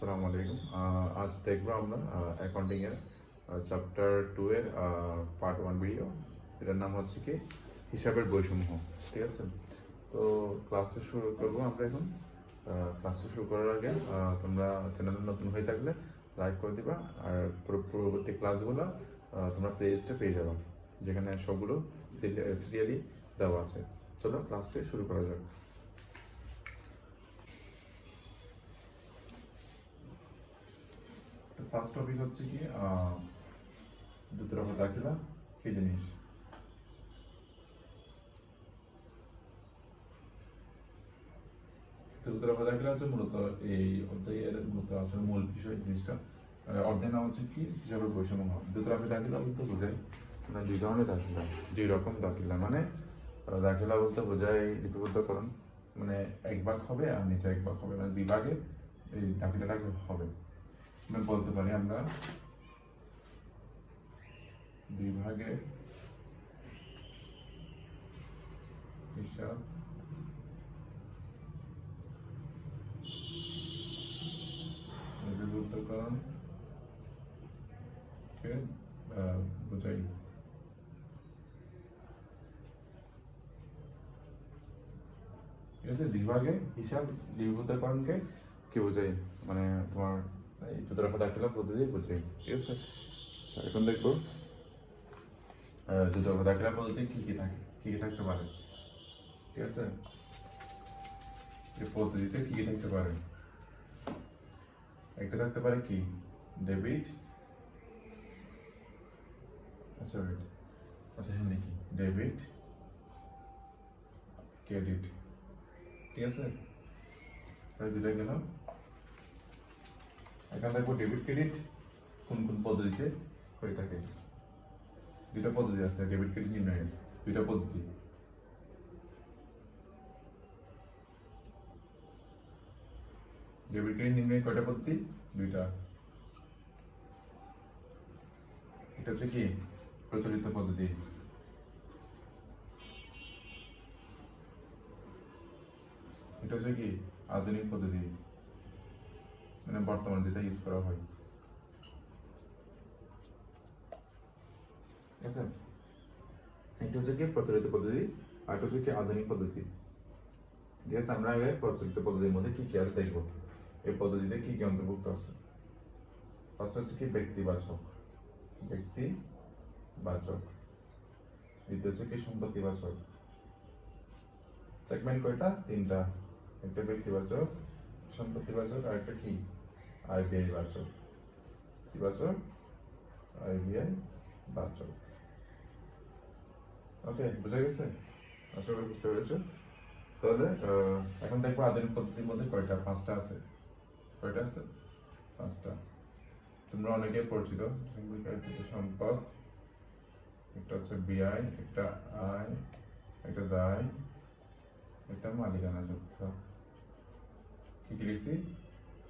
আসসালামু আলাইকুম। আজ দেখব আমরা অ্যাকাউন্টিং এর চ্যাপ্টার টু এর পার্ট ওয়ান ভিডিও এটার নাম হচ্ছে কি, হিসাবের বৈষম্য, ঠিক আছে? তো ক্লাসে শুরু করব আমরা এখন। ক্লাসটা শুরু করার আগে তোমরা চ্যানেলে নতুন হয়ে থাকলে লাইক করে দিবা, আর পুরো- পূর্ববর্তী ক্লাসগুলো তোমরা প্লেলিস্টে পেয়ে যাবে, যেখানে সবগুলো সিরিয়ালি দেওয়া আছে। চলো ক্লাসটি শুরু করা যাক। ফার্স্ট টপিক হচ্ছে কি দুতরফা দাখিলা, কি জিনিস? দাখিলা হচ্ছে মূলত এই অধ্যায়ের মূলত আসলে মূল বিষয় জিনিসটা। অধ্যায় নাম হচ্ছে কি, হিসাবে বৈষম্য দুতরফা দাখিলা বলতে বোঝায় মানে দুই ধরনের দাখিলা, দুই রকম দাখিলা। মানে দাখিলা বলতে বোঝায় লিপিবদ্ধকরণ মানে এক ভাগ হবে আর নিচে এক ভাগ হবে মানে দুই ভাগে এই দাখিলাটা হবে। বলতে পারি আমরা দুই ভাগে হিসাব বিভক্তকরণ কে আহ, বোঝাই ঠিক আছে দুই ভাগে হিসাব লিপিবদ্ধকরণকে কি বোঝাই মানে তোমার এই চতুরফা দাখিলা পদ্ধতি বোঝাই ঠিক আছে? আচ্ছা এখন দেখব। চতুরফা দাখিলা পদ্ধতি কি কি থাকে, কি কি থাকতে পারে? ঠিক আছে? এই পদ্ধতিতে কি কি থাকতে পারে? একটা থাকতে পারে কি? ডেবিট। আচ্ছা wait. আচ্ছা হ্যাঁ নাকি ডেবিট, ক্রেডিট। ঠিক আছে? দুটা গেল। এখানে দেখব ডেবিট ক্রেডিট কোন কোন পদ্ধতিতে হয়ে থাকে। দুইটা পদ্ধতি আছে ডেবিট ক্রেডিট নির্ণয়ের দুইটা পদ্ধতি। ডেবিট ক্রেডিট নির্ণয়ের কয়টা পদ্ধতি? দুইটা। এটা হচ্ছে কি? প্রচলিত পদ্ধতি। এটা হচ্ছে কি? আধুনিক পদ্ধতি। মানে বর্তমানে যেটা ইউজ করা হয়। ঠিক এটা হচ্ছে কি? প্রচলিত পদ্ধতি আর এটা হচ্ছে কি আধুনিক পদ্ধতি। ঠিক আছে আমরা প্রচলিত পদ্ধতির মধ্যে কি কি আছে দেখব। এই পদ্ধতিতে কি কি অন্তর্ভুক্ত আছে? ফার্স্ট হচ্ছে কি ব্যক্তিবাচক। ব্যক্তি বাচক দ্বিতীয় হচ্ছে কি সম্পত্তিবাচক। সেগমেন্ট কয়টা? তিনটা। একটা ব্যক্তিবাচক, সম্পত্তিবাচক আর একটা কি? আইবিআই বাচক। কি বাচক? আইবিআই বাচক। ওকে, বুঝা গেছে? আশা করি বুঝতে পেরেছ? তাহলে এখন দেখব আধুনিক পদ্ধতির মধ্যে কয়টা? পাঁচটা আছে। কয়টা আছে? পাঁচটা। তোমরা অনেকে পরিচিত। সম্পদ একটা হচ্ছে বিআই একটা আয় একটা দায় একটা মালিকানা যুক্ত। কি কি লিখছি?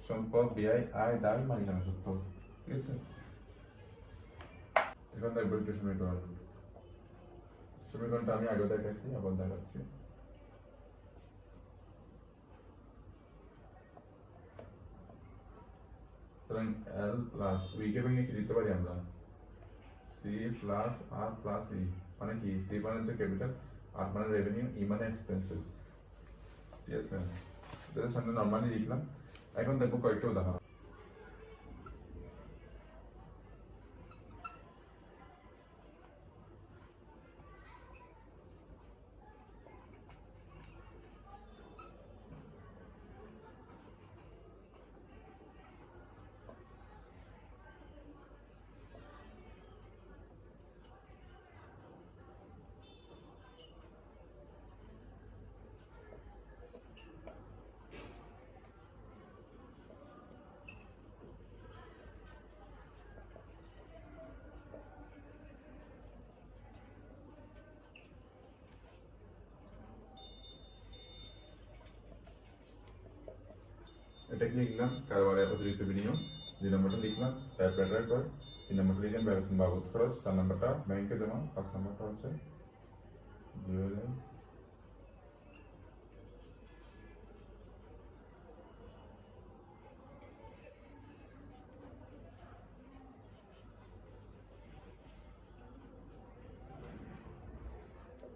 সম্পদ ব্যয় আয় দায় মালিকানা সত্য ঠিক আছে এখন দেখব একটু সমীকরণ সমীকরণটা আমি আগে দেখাচ্ছি আবার দেখাচ্ছি সুতরাং এল প্লাস উইকে ভেঙে কি দিতে পারি আমরা সি প্লাস আর প্লাস ই মানে কি সি মানে হচ্ছে ক্যাপিটাল আর মানে রেভিনিউ ই মানে এক্সপেন্সেস ঠিক আছে এটা সামনে নর্মালি লিখলাম এখন দেখব কয়েকটা উদাহরণ রেট লিখলাম কারবারে অতিরিক্ত বিনিয়োগ দুই নম্বরটা লিখলাম টাইপরাইটার করে তিন নম্বরটা লিখলাম ব্যবসা বাবদ খরচ চার নম্বরটা ব্যাংকে জমা পাঁচ নম্বরটা হচ্ছে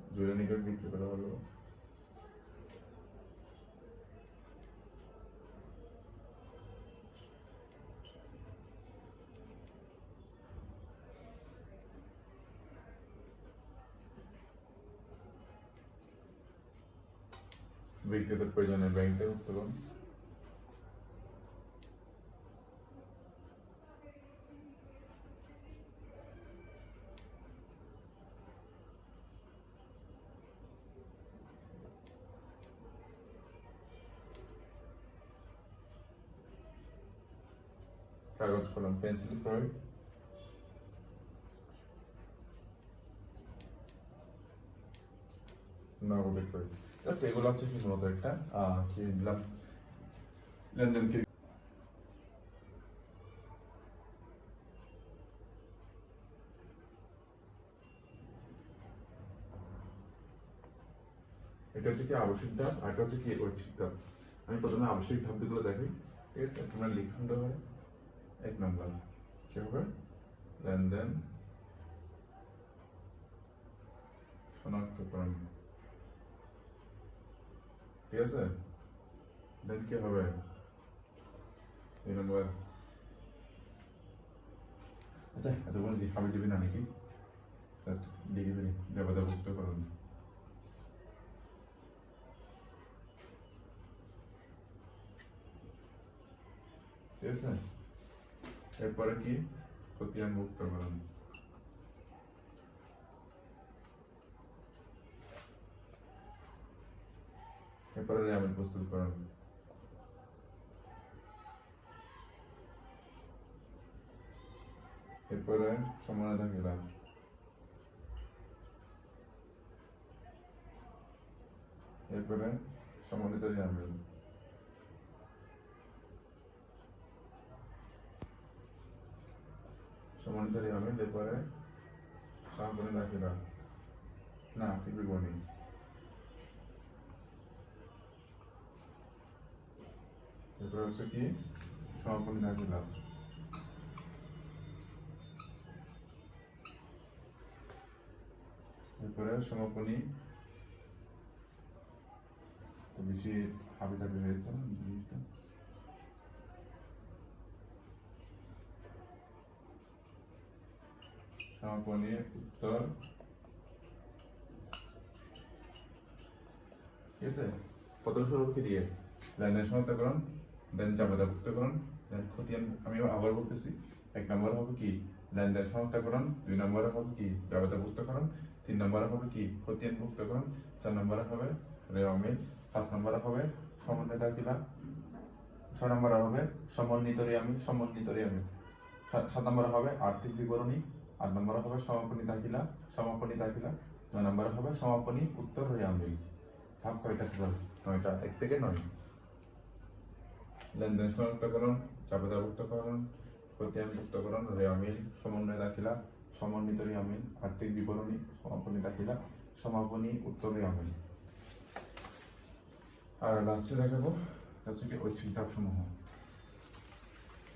জুয়েলারি নিকট বিক্রি করা হলো ব্যক্তিগত প্রয়োজনে ব্যাংক থেকে উত্তোলন কাগজ কলম পেন্সিল ক্রয় নগদ ক্রয় Just এগুলো হচ্ছে কি মূলত একটা কি দিলাম লেনদেন কি এটা হচ্ছে কি আবশ্যিক ধাপ, আর এটা হচ্ছে কি ঐচ্ছিক ধাপ। আমি প্রথমে আবশ্যিক ধাপগুলো দেখি ঠিক আছে? তোমরা লিখে শুনতে এক নম্বর, কি হবে? লেনদেন শনাক্তকরণ। ঠিক আছে? দেন কি হবে? দুই নম্বর আচ্ছা এত বলে যে করুন। ঠিক আছে? এরপরে কি? খতিয়ান মুক্তকরণ এরপরে রেয়ামেল প্রস্তুতকরণ এরপরে সমাধান গেলাম। এরপরে সমন্বিত রেয়ামেল সমান্তর হবে এরপরে সমাপনী দাখিলা না ঠিক বনি এরপরে হচ্ছে কি সমাপনী দাখিলা এরপরে সমাপনী বেশি হাবি টাবি হয়েছে জিনিসটা? সমাপনী উত্তর। ঠিক আছে? প্রথম শুরু কি দিয়ে? লেনদেন শনাক্তকরণ দেন জাবেদাভুক্তকরণ দেন খতিয়ান আমি আবার বলতেছি, এক নম্বরে হবে কি? দেন লেনদেন শনাক্তকরণ দুই নম্বরে হবে কি? জাবেদাভুক্তকরণ তিন নম্বরে হবে কি? খতিয়ান মুক্তকরণ চার নম্বরে হবে রে রেওয়ামিল পাঁচ নম্বরে হবে সমন্বয় দাখিলা ছয় নম্বরে হবে সমন্বিত রেয়ামিল সমন্বিত রেয়ামিল সাত নম্বরে হবে আর্থিক বিবরণী, আট নম্বরে হবে সমাপনী দাখিলা সমাপনী দাখিলা নয় নম্বরে হবে সমাপনী উত্তর রেয়ামিল ভাগ কয়টা নয়টা, এক থেকে নয়। লেনদেন শনাক্তকরণ জাবেদাভুক্তকরণ খতিয়ানভুক্তকরণ রেয়ামিল সমন্বয় দাখিলা সমন্বিত রেয়ামিল আর্থিক বিবরণী, সমাপনী দাখিলা সমাপনী উত্তর রেয়ামিল আর লাস্টে দেখাবো, হচ্ছে কি ঐচ্ছিক ধাপ সমূহ।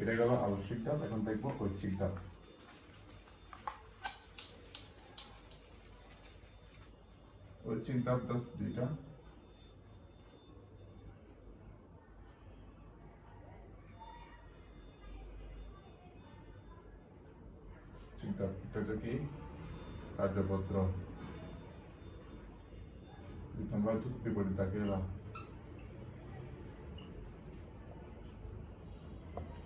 এটা গেল আবশ্যিক ধাপ, এখন দেখব ঐচ্ছিক ধাপ। ঐচ্ছিক ধাপ জাস্ট দুইটা। কি কার্যপত্র। দুই চুক্তি পড়ি তাকে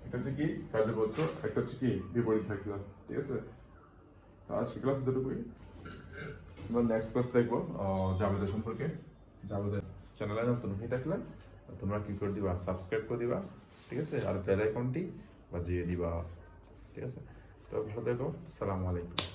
এটা হচ্ছে কি? কার্যপত্র একটা হচ্ছে কি? বিপরীত থাকবে ঠিক আছে? আজকে ক্লাস দুটুকুই আমরা নেক্সট ক্লাস দেখব আহ, জাবেদা সম্পর্কে। জাবেদা চ্যানেলে নতুন হয়ে থাকলে তোমরা কি করে দিবা? সাবস্ক্রাইব করে দিবা ঠিক আছে? আর বেল আইকনটি বাজিয়ে দিবা ঠিক আছে? তো ভালো থেকো সালামু আলাইকুম।